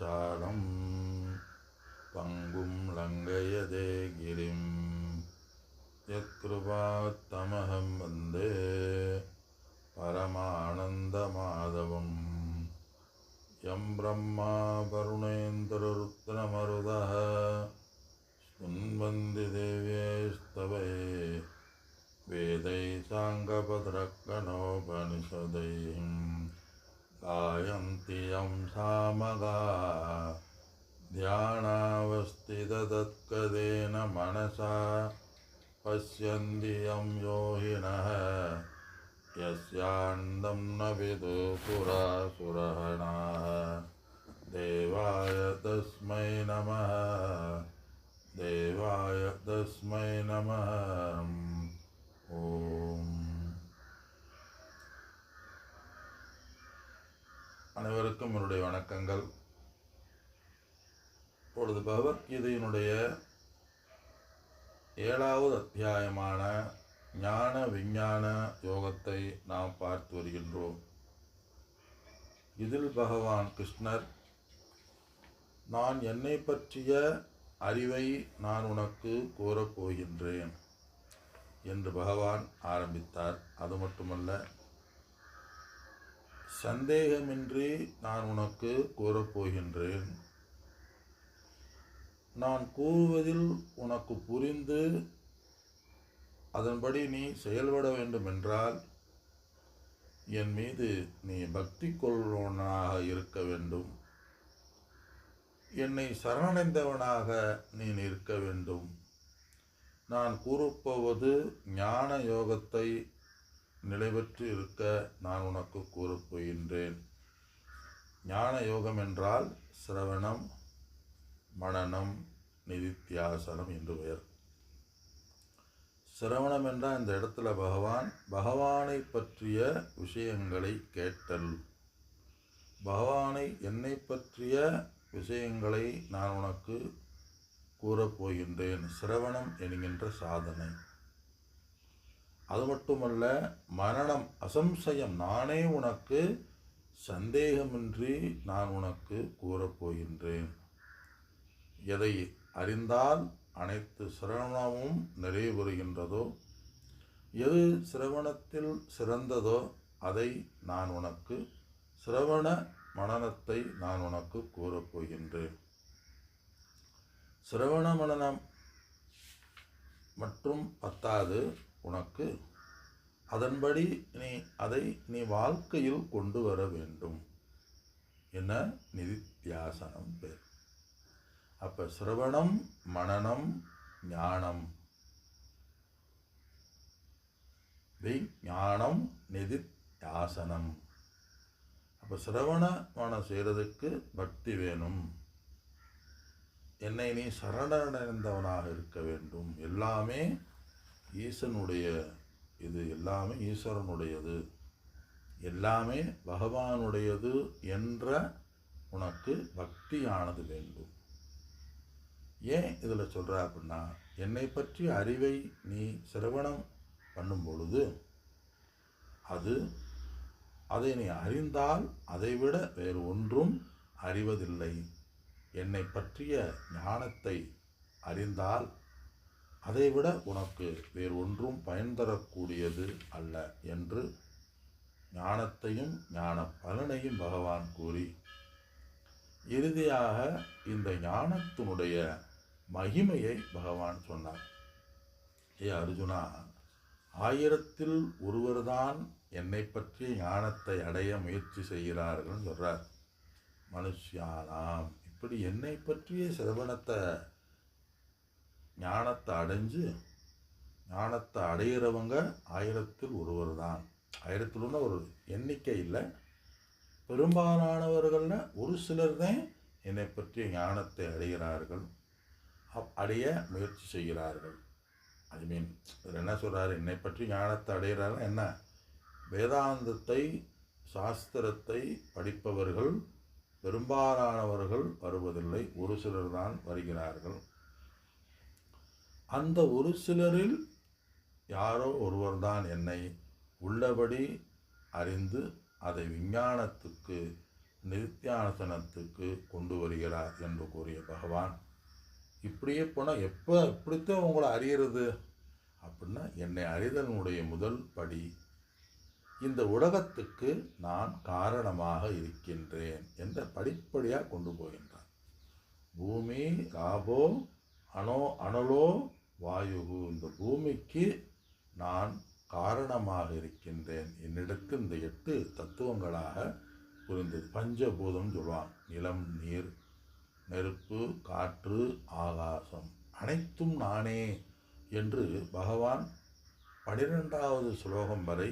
சாலம். பங்கும் லங்கயதே கிரிம். யத்கிருபாத்தமகம் வந்தே. பரமானந்தமாதவம் யம் பிரம்மா வருணேந்திரருத்னமருதः ஸ்முன்வந்தி தேவேஸ்தவை. வேதை சாங்கபத்ர அனைவருக்கும் என்னுடைய வணக்கங்கள். இப்பொழுது பகவத்கீதையினுடைய ஏழாவது அத்தியாயமான ஞான விஞ்ஞான யோகத்தை நாம் பார்த்து வருகின்றோம். இதில் பகவான் கிருஷ்ணர் நான் என்னை பற்றிய அறிவை நான் உனக்கு கூறப் போகின்றேன் என்று பகவான் ஆரம்பித்தார். அது மட்டுமல்ல சந்தேகமின்றி நான் உனக்கு கூறப்போகின்றேன். நான் கூறுவதில் உனக்கு புரிந்து அதன்படி நீ செயல்பட வேண்டுமென்றால் என் மீது நீ பக்தி கொள்வனாக இருக்க வேண்டும். என்னை சரணடைந்தவனாக நீ நிற்க வேண்டும். நான் கூறப்போவது ஞான யோகத்தை நிலைபெற்று இருக்க நான் உனக்கு கூறப்போகின்றேன் ஞான யோகம் என்றால் சிரவணம் மனநம் நிதித்தியாசனம் என்று பெயர். சிரவணம் என்றால் இந்த இடத்துல பகவான் பகவானை பற்றிய விஷயங்களை கேட்டல். பகவானை என்னை பற்றிய விஷயங்களை நான் உனக்கு கூறப்போகின்றேன் சிரவணம் என்கின்ற சாதனை. அது மட்டுமல்ல மரணம் அசம்சயம். நானே உனக்கு சந்தேகமின்றி நான் உனக்கு கூறப்போகின்றேன் எதை அறிந்தால் அனைத்து சிரவணமும் நிறைவுறுகின்றதோ எது சிரவணத்தில் சிறந்ததோ அதை நான் உனக்கு சிரவண மனநத்தை நான் உனக்கு கூறப்போகின்றேன் சிரவண மனநம் மற்றும் பத்தாது உனக்கு. அதன்படி நீ அதை நீ வாழ்க்கையில் கொண்டு வர வேண்டும். என்ன நிதித்தியாசனம் பேர். அப்போ சிரவணம் மனநம் ஞானம். ஞானம் நிதித்தியாசனம். அப்போ சிரவண மனம் செய்கிறதுக்கு பக்தி வேணும். என்னை நீ சரணடைந்தவனாக இருக்க வேண்டும். எல்லாமே ஈசனுடைய இது எல்லாமே ஈஸ்வரனுடையது. எல்லாமே பகவானுடையது என்ற உனக்கு பக்தியானது வேண்டும். ஏன் இதில் சொல்கிற அப்படின்னா என்னை பற்றிய அறிவை நீ சிரவணம் பண்ணும் பொழுது அது அதை நீ அறிந்தால் அதைவிட வேறு ஒன்றும் அறிவதில்லை. என்னை பற்றிய ஞானத்தை அறிந்தால் அதைவிட உனக்கு வேறு ஒன்றும் பயன் தரக்கூடியது அல்ல என்று ஞானத்தையும் ஞான பலனையும் பகவான் கூறி இறுதியாக இந்த ஞானத்தினுடைய மகிமையை பகவான் சொன்னார். ஏ அர்ஜுனா ஆயிரத்தில் ஒருவர்தான் என்னை பற்றிய ஞானத்தை அடைய முயற்சி செய்கிறார்கள் சொல்கிறார் மனுஷியானாம் இப்படி என்னை பற்றிய சிரவணத்தை ஞானத்தை அடைஞ்சு ஞானத்தை அடையிறவங்க ஆயிரத்தில் ஒருவர் தான் ஆயிரத்தில் ஒன்று ஒரு எண்ணிக்கை இல்லை. பெரும்பாலானவர்களில் ஒரு சிலர் தான் என்னை பற்றிய ஞானத்தை அடைகிறார்கள். அப் அடைய முயற்சி செய்கிறார்கள். ஐ மீன் இதில் என்ன சொல்கிறார் என்னை பற்றி ஞானத்தை அடைகிறார்கள் என்ன? வேதாந்தத்தை சாஸ்திரத்தை படிப்பவர்கள் பெரும்பாலானவர்கள் வருவதில்லை. ஒரு சிலர் தான் வருகிறார்கள். அந்த ஒரு சிலரில் யாரோ ஒருவர்தான் என்னை உள்ளபடி அறிந்து அதை விஞ்ஞானத்துக்கு நித்தியானசனத்துக்கு கொண்டு வருகிறார் என்று கூறிய பகவான் இப்படியே போனால் எப்போ இப்படித்தான் உங்களை அறியறது? அப்படின்னா என்னை அறிதனுடைய முதல் படி இந்த உலகத்துக்கு நான் காரணமாக இருக்கின்றேன் என்ற படிப்படியாக கொண்டு போகின்றான் பூமி ராபோ அனோ அனலோ வாயுகு இந்த பூமிக்கு நான் காரணமாக இருக்கின்றேன். என்னிடத்து இந்த எட்டு தத்துவங்களாக புரிந்தது பஞ்சபூதம் சொல்லுவான் நிலம் நீர் நெருப்பு காற்று ஆகாசம் அனைத்தும் நானே என்று பகவான் பனிரெண்டாவது ஸ்லோகம் வரை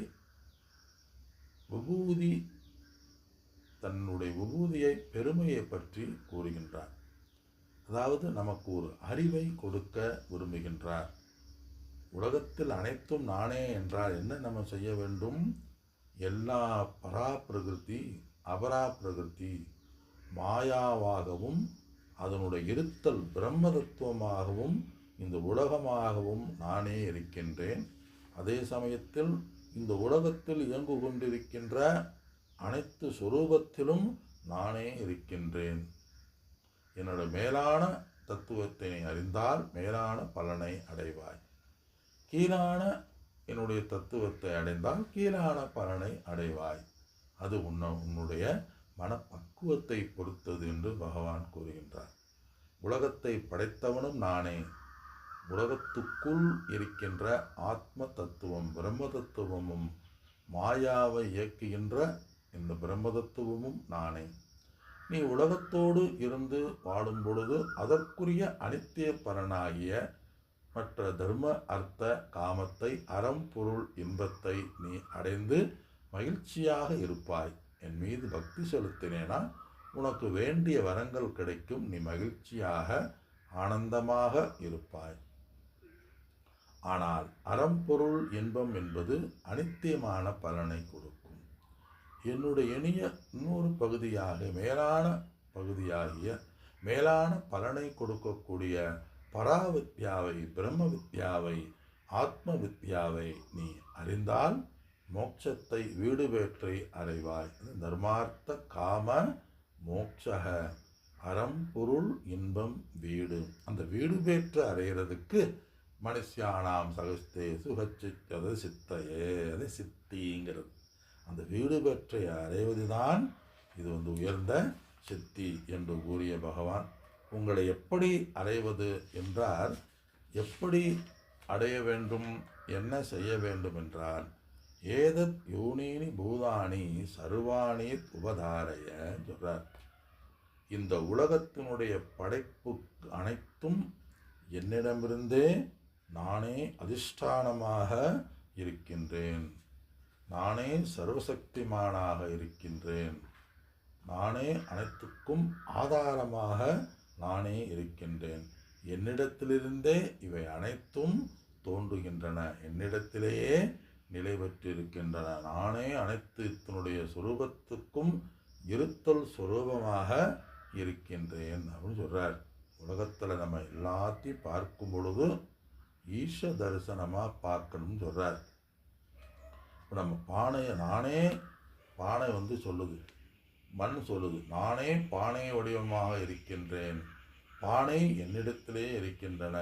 விபூதி தன்னுடைய விபூதியை பெருமையை பற்றி கூறுகின்றார். அதாவது நமக்கு ஒரு அறிவை கொடுக்க விரும்புகின்றார். உலகத்தில் அனைத்தும் நானே என்றால் என்ன நம்ம செய்ய வேண்டும்? எல்லா பரா பிரகிருதி அபரா பிரகிருதி மாயாவாகவும் அதனுடைய இருத்தல் பிரம்ம தத்துவமாகவும் இந்த உலகமாகவும் நானே இருக்கின்றேன். அதே சமயத்தில் இந்த உலகத்தில் இயங்கு கொண்டிருக்கின்ற அனைத்து சுரூபத்திலும் நானே இருக்கின்றேன். என்னோட மேலான தத்துவத்தை அறிந்தால் மேலான பலனை அடைவாய். கீழான என்னுடைய தத்துவத்தை அடைந்தால் கீழான பலனை அடைவாய். அது உன்ன உன்னுடைய மனப்பக்குவத்தை பொறுத்தது என்று பகவான் கூறுகின்றார். உலகத்தை படைத்தவனும் நானே. உலகத்துக்குள் இருக்கின்ற ஆத்ம தத்துவம் பிரம்ம தத்துவமும் மாயாவை இயக்குகின்ற இந்த பிரம்ம தத்துவமும் நானே. நீ உலகத்தோடு இருந்து வாழும் பொழுது அதற்குரிய அனித்திய பலனாகிய மற்ற தர்ம அர்த்த காமத்தை அறம் பொருள் இன்பத்தை நீ அடைந்து மகிழ்ச்சியாக இருப்பாய். என் மீது பக்தி செலுத்தினேனா? உனக்கு வேண்டிய வரங்கள் கிடைக்கும். நீ மகிழ்ச்சியாக ஆனந்தமாக இருப்பாய். ஆனால் அறம்பொருள் இன்பம் என்பது அனித்தியமான பலனை கொடுக்கும். என்னுடைய இனிய இன்னொரு பகுதியாக மேலான பகுதியாகிய மேலான பலனை கொடுக்கக்கூடிய பராவித்யாவை பிரம்ம வித்யாவை ஆத்ம வித்யாவை நீ அறிந்தால் மோட்சத்தை வீடு பேற்றை அறைவாய் தர்மார்த்த காம மோட்சக அறம் பொருள் இன்பம் வீடு. அந்த வீடு பேற்று அறையிறதுக்கு மனுஷியானாம் சகஸ்தே சுகச்சித்தது சித்தையே அது சித்திங்கிறது. அந்த வீடு பெற்றை அடைவதுதான் இது வந்து உயர்ந்த சித்தி என்று கூறிய பகவான். உங்களை எப்படி அடைவது என்றால் எப்படி அடைய வேண்டும் என்ன செய்ய வேண்டும் என்றால் ஏதத் யூனீனி பூதானி சர்வாணி உபதாரைய சொல்கிறார் இந்த உலகத்தினுடைய படைப்பு அனைத்தும் என்னிடமிருந்தே நானே அதிஷ்டானமாக இருக்கின்றேன். நானே சர்வசக்திமானாக இருக்கின்றேன். நானே அனைத்துக்கும் ஆதாரமாக நானே இருக்கின்றேன். என்னிடத்திலிருந்தே இவை அனைத்தும் தோன்றுகின்றன. என்னிடத்திலேயே நிலை பெற்றிருக்கின்றன. நானே இத்தனுடைய சுரூபத்துக்கும் இருத்தல் சுரூபமாக இருக்கின்றேன் அப்படின்னு சொல்கிறார் உலகத்தில் நம்ம எல்லாத்தையும் பார்க்கும் பொழுது ஈஷ தரிசனமாக பார்க்கணும்னு சொல்கிறார் இப்போ நம்ம பானையை நானே பானை வந்து சொல்லுது. மண் சொல்லுது. நானே பானை வடிவமாக இருக்கின்றேன். பானை என்னிடத்திலேயே இருக்கின்றன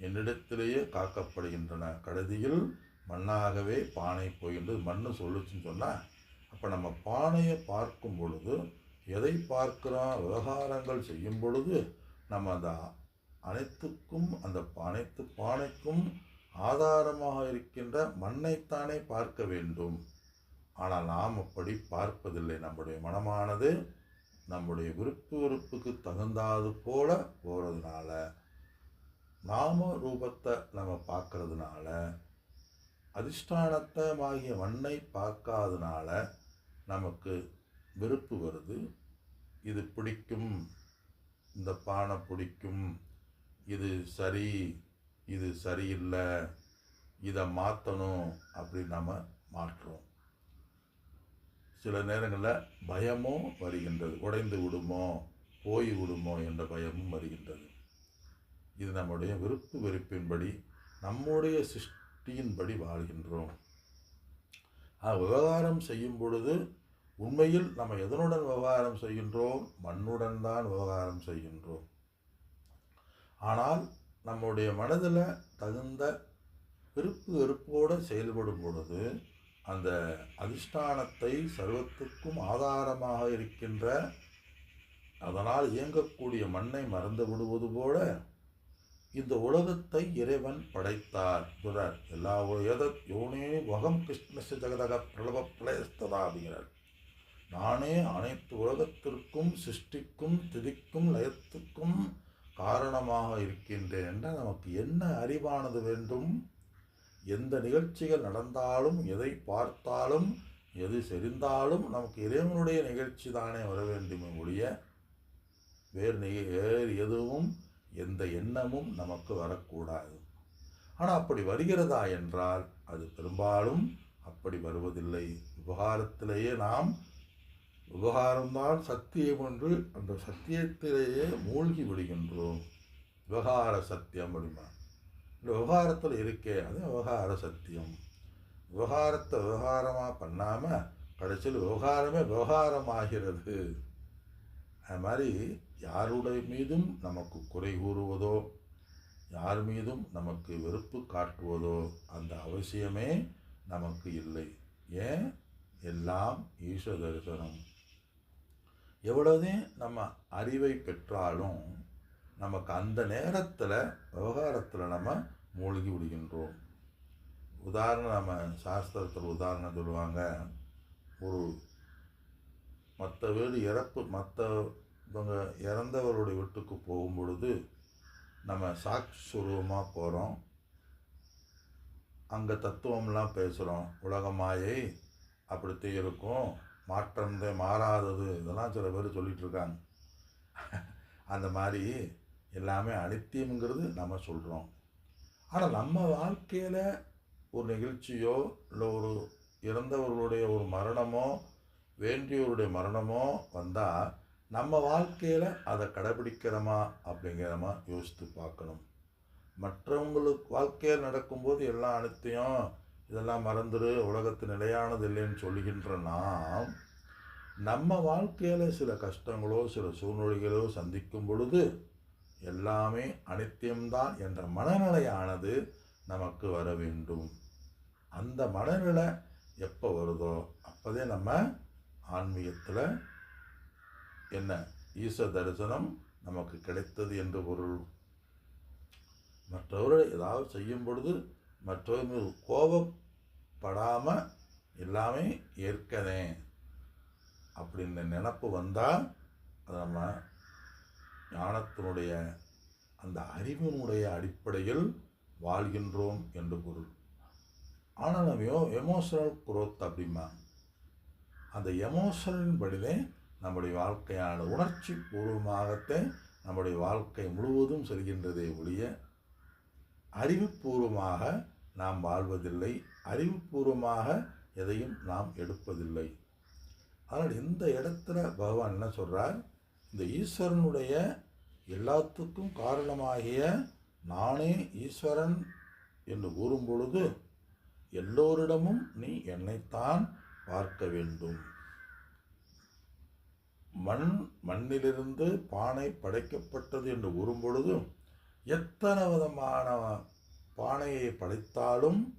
என்னிடத்திலேயே காக்கப்படுகின்றன. கடைதியில் மண்ணாகவே பானை போகின்றது. மண் சொல்லுச்சுன்னு சொன்னால் அப்போ நம்ம பானையை பார்க்கும் பொழுது எதை பார்க்கிறோம் விவகாரங்கள் செய்யும் பொழுது நம்ம அந்த அனைத்துக்கும் அந்த அனைத்து பானைக்கும் ஆதாரமாக இருக்கின்ற மண்ணைத்தானே பார்க்க வேண்டும். ஆனால் நாம் அப்படி பார்ப்பதில்லை. நம்முடைய மனமானது நம்முடைய விருப்பு வெறுப்புக்கு தகுந்தாது போல போகிறதுனால நாம ரூபத்தை நம்ம பார்க்கறதுனால அதிஷ்டானத்தமாகிய மண்ணை பார்க்காதனால நமக்கு வெறுப்பு வருது. இது பிடிக்கும். இந்த பானை பிடிக்கும். இது சரி. இது சரியில்லை இதை மாற்றணும் அப்படின்னு நம்ம மாற்றுறோம். சில நேரங்களில் பயமும் வருகின்றது. உடைந்து விடுமோ போய் விடுமோ என்ற பயமும் வருகின்றது. இது நம்முடைய விருப்பு வெறுப்பின்படி நம்முடைய சிருஷ்டியின்படி வாழ்கின்றோம். ஆக, விவகாரம் செய்யும் பொழுது உண்மையில் நம்ம எதனுடன் விவகாரம் செய்கின்றோம்? மண்ணுடன் தான் விவகாரம் செய்கின்றோம். ஆனால் நம்முடைய மனதில் தகுந்த விருப்பு வெறுப்போடு செயல்படும் பொழுது அந்த அதிஷ்டானத்தை சர்வத்துக்கும் ஆதாரமாக இருக்கின்ற அதனால் இயங்கக்கூடிய மண்ணை மறந்து விடுவது போல இந்த உலகத்தை இறைவன் படைத்தார் சொல்றார். எல்லா எத யோனே வகம் கிருஷ்ணச ஜகதக பிரலப பிரளயஸ்ததா அப்படிங்கிறார் நானே அனைத்து உலகத்திற்கும் சிருஷ்டிக்கும் திதிக்கும் லயத்துக்கும் காரணமாக இருக்கின்றேன் என்றால் நமக்கு என்ன அறிவானது வேண்டும்? எந்த நிகழ்ச்சிகள் நடந்தாலும் எதை பார்த்தாலும் எது செறிந்தாலும் நமக்கு இறைவனுடைய நிகழ்ச்சி தானே வர வேண்டுமே ஒழிய வேறு நிக- வேறு எதுவும் எந்த எண்ணமும் நமக்கு வரக்கூடாது. ஆனால் அப்படி வருகிறதா என்றால் அது பெரும்பாலும் அப்படி வருவதில்லை. விவகாரத்திலேயே நாம் விவகாரம்தான் சத்தியம் என்று அந்த சத்தியத்திலேயே மூழ்கி விடுகின்றோம். விவகார சத்தியம் அப்படிமா இந்த விவகாரத்தில் இருக்கே அது விவகார சத்தியம். விவகாரத்தை விவகாரமாக பண்ணாமல் கடைசியில் விவகாரமே விவகாரமாகிறது. அது மாதிரி யாருடைய மீதும் நமக்கு குறை கூறுவதோ யார் மீதும் நமக்கு வெறுப்பு காட்டுவதோ அந்த அவசியமே நமக்கு இல்லை. ஏன்? எல்லாம் ஈஸ்வர தரிசனம் எவ்வளவுதே நம்ம அறிவை பெற்றாலும் நமக்கு அந்த நேரத்தில் விவகாரத்தில் நம்ம மூழ்கி விடுகின்றோம். உதாரணம் நம்ம சாஸ்திரத்தில் உதாரணம் சொல்லுவாங்க. ஒரு மற்ற வீடு இறப்பு மற்றவங்க இறந்தவருடைய வீட்டுக்கு போகும் பொழுது நம்ம சாட்சி சுரூபமாக போகிறோம் அங்கே தத்துவம்லாம் பேசுகிறோம் உலக மாயை அப்படித்தான் இருக்கும். மாற்றந்தே மாறாதது இதெல்லாம் சில பேர் சொல்லிகிட்டு இருக்காங்க அந்த மாதிரி எல்லாமே அனித்தியம்ங்கிறது நம்ம சொல்கிறோம் ஆனால் நம்ம வாழ்க்கையில் ஒரு நிகழ்ச்சியோ இல்லை ஒரு இறந்தவர்களுடைய ஒரு மரணமோ வேண்டியவருடைய மரணமோ வந்தால் நம்ம வாழ்க்கையில் அதை கடைபிடிக்கிறோமா அப்படிங்கிறமா யோசித்து பார்க்கணும். மற்றவங்களுக்கு வாழ்க்கையில் நடக்கும்போது எல்லா அனைத்தையும் இதெல்லாம் மறந்துடு உலகத்து நிலையானது இல்லைன்னு சொல்லுகின்ற நாம் நம்ம வாழ்க்கையில் சில கஷ்டங்களோ சில சூழ்நிலைகளோ சந்திக்கும் பொழுது எல்லாமே அனித்தியம்தான் என்ற மனநிலையானது நமக்கு வர வேண்டும். அந்த மனநிலை எப்போ வருதோ அப்போதே நம்ம ஆன்மீகத்தில் என்ன? ஈச தரிசனம் நமக்கு கிடைத்தது என்று பொருள். மற்றவர்கள் ஏதாவது செய்யும் பொழுது மற்றவர் மீது கோபப்படாமல் எல்லாமே ஏற்கனே அப்படின்னு நினப்பு வந்தால் அது நம்ம ஞானத்தினுடைய அந்த அறிவினுடைய அடிப்படையில் வாழ்கின்றோம் என்று பொருள். ஆனால் நம்ம எமோஷனல் குரோத் அப்படிமா? அந்த எமோஷனின் படிதே நம்முடைய வாழ்க்கையான உணர்ச்சி பூர்வமாகத்தே நம்முடைய வாழ்க்கை முழுவதும் செல்கின்றதே ஒழிய அறிவுபூர்வமாக நாம் வாழ்வதில்லை. அறிவுபூர்வமாக எதையும் நாம் எடுப்பதில்லை. ஆனால் இந்த இடத்துல பகவான் என்ன சொல்கிறார் இந்த ஈஸ்வரனுடைய எல்லாத்துக்கும் காரணமாகிய நானே ஈஸ்வரன் என்று கூறும் பொழுது எல்லோரிடமும் நீ என்னைத்தான் பார்க்க வேண்டும். மண் மண்ணிலிருந்து பானை படைக்கப்பட்டது என்று கூறும் பொழுது எத்தனை விதமான பானையை படைத்தாலும்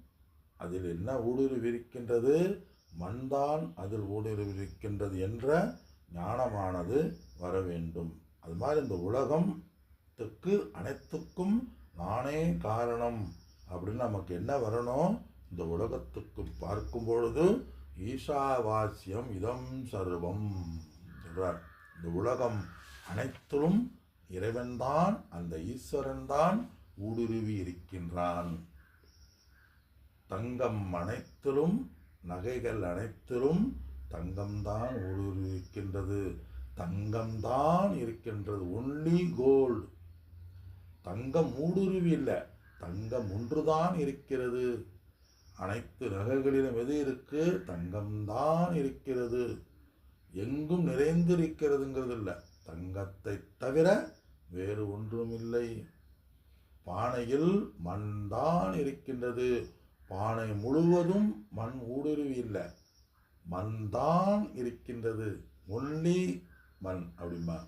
அதில் என்ன ஊடுருவிருக்கின்றது மண்தான் அதில் ஊடுருவிருக்கின்றது என்ற ஞானமானது வர வேண்டும். அது மாதிரி இந்த உலகத்துக்கு அனைத்துக்கும் நானே காரணம் அப்படின்னு நமக்கு என்ன வரணும்? இந்த உலகத்துக்கு பார்க்கும் பொழுது ஈஷாவாசியம் இதம் சர்வம் சொல்கிறார் இந்த உலகம் அனைத்திலும் இறைவன்தான் அந்த ஈஸ்வரன்தான் ஊடுருவி இருக்கின்றான். தங்கம் அனைத்திலும் நகைகள் அனைத்திலும் தங்கம்தான் ஊடுருவி இருக்கின்றது. தங்கம்தான் இருக்கின்றது ஒன்லி கோல்டு தங்கம் ஊடுருவி இல்லை தங்கம் ஒன்றுதான் இருக்கிறது. அனைத்து நகைகளிலும் எது இருக்கு? தங்கம்தான் இருக்கிறது. எங்கும் நிறைந்திருக்கிறதுங்கிறது இல்லை தங்கத்தை தவிர வேறு ஒன்றும் இல்லை பானையில் மண்தான் இருக்கின்றது. பானை முழுவதும் மண் ஊடுருவி இல்லை. மண்தான் இருக்கின்றது. ஒன்லி மண் அப்படிமா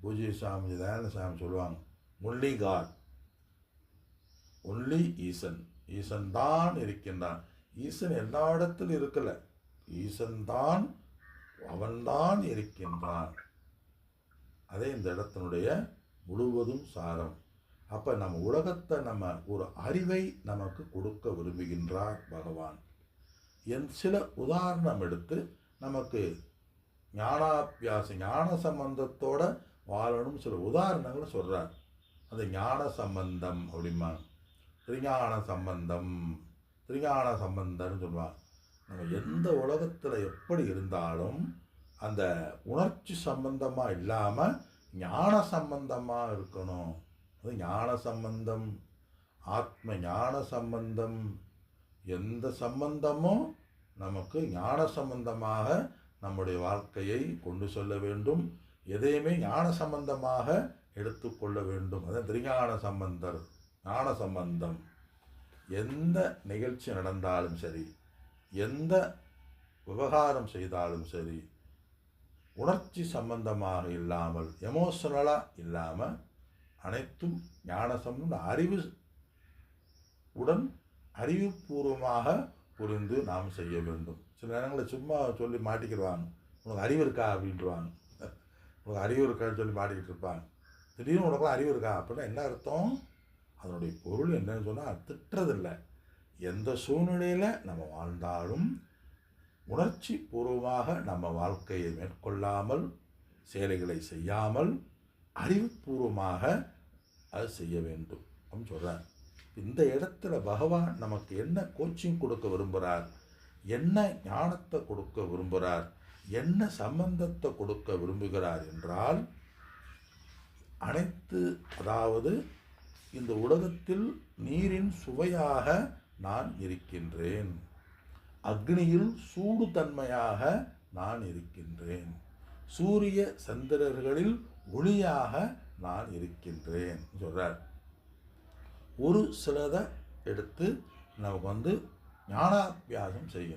பூஜை சாமி தயானந்த சாமி சொல்லுவாங்க only God only Eesan. Eesan தான் இருக்கின்றான். ஈசன் எல்லா இடத்திலும் இருக்கல. ஈசன் தான் அவன்தான் இருக்கின்றான். அதே இந்த இடத்தினுடைய முழுவதும் சாரம். அப்போ நம்ம உலகத்தை நம்ம ஒரு அறிவை நமக்கு கொடுக்க விரும்புகின்றார் பகவான். என் சில உதாரணம் எடுத்து நமக்கு ஞானாபியாச ஞான சம்பந்தத்தோட வாழணும் சில உதாரணங்களை சொல்கிறார் அந்த ஞான சம்பந்தம் அப்படிமா திருஞான சம்பந்தம் திருஞான சம்பந்தம்னு சொல்லுவாங்க. நம்ம எந்த உலகத்தில் எப்படி இருந்தாலும் அந்த உணர்ச்சி சம்பந்தமாக இல்லாமல் ஞான சம்பந்தமாக இருக்கணும் அது ஞான சம்பந்தம் ஆத்ம ஞான சம்பந்தம் எந்த சம்பந்தமும் நமக்கு ஞான சம்பந்தமாக நம்முடைய வாழ்க்கையை கொண்டு செல்ல வேண்டும். எதையுமே ஞான சம்பந்தமாக எடுத்துக்கொள்ள வேண்டும். அதான் திரிஞான சம்பந்தர் ஞான சம்பந்தம் எந்த நிகழ்ச்சி நடந்தாலும் சரி எந்த விவகாரம் செய்தாலும் சரி உணர்ச்சி சம்பந்தமாக இல்லாமல் எமோஷனலாக இல்லாமல் அனைத்தும் ஞான அறிவு உடன் அறிவுபூர்வமாக புரிந்து நாம் செய்ய வேண்டும். சில நேரங்களில் சும்மா சொல்லி மாட்டிக்கிடுவாங்க. உனக்கு அறிவு இருக்கா? அப்படின்ட்டுருவாங்க உனக்கு அறிவு இருக்கான்னு சொல்லி மாட்டிக்கிட்டு இருப்பாங்க. திடீர்னு உனக்குலாம் அறிவு இருக்கா? அப்படின்னா என்ன அர்த்தம்? அதனுடைய பொருள் என்னன்னு சொன்னால் திட்டுறதில்லை. எந்த சூழ்நிலையில் நம்ம வாழ்ந்தாலும் உணர்ச்சி பூர்வமாக நம்ம வாழ்க்கையை மேற்கொள்ளாமல் செயல்களை செய்யாமல் அறிவுபூர்வமாக அது செய்ய வேண்டும் அப்படின்னு சொல்கிறார் இந்த இடத்துல பகவான் நமக்கு என்ன கோச்சிங் கொடுக்க விரும்புகிறார் என்ன ஞானத்தை கொடுக்க விரும்புகிறார் என்ன சம்பந்தத்தை கொடுக்க விரும்புகிறார் என்றால் அனைத்து அதாவது இந்த உலகத்தில் நீரின் சுவையாக நான் இருக்கின்றேன். அக்னியில் சூடு தன்மையாக நான் இருக்கின்றேன். சூரிய சந்திரர்களில் ஒளியாக நான் இருக்கின்றேன் சொல்கிறார் ஒரு சிலதை எடுத்து நமக்கு வந்து ஞானாபியாசம் செய்யணும்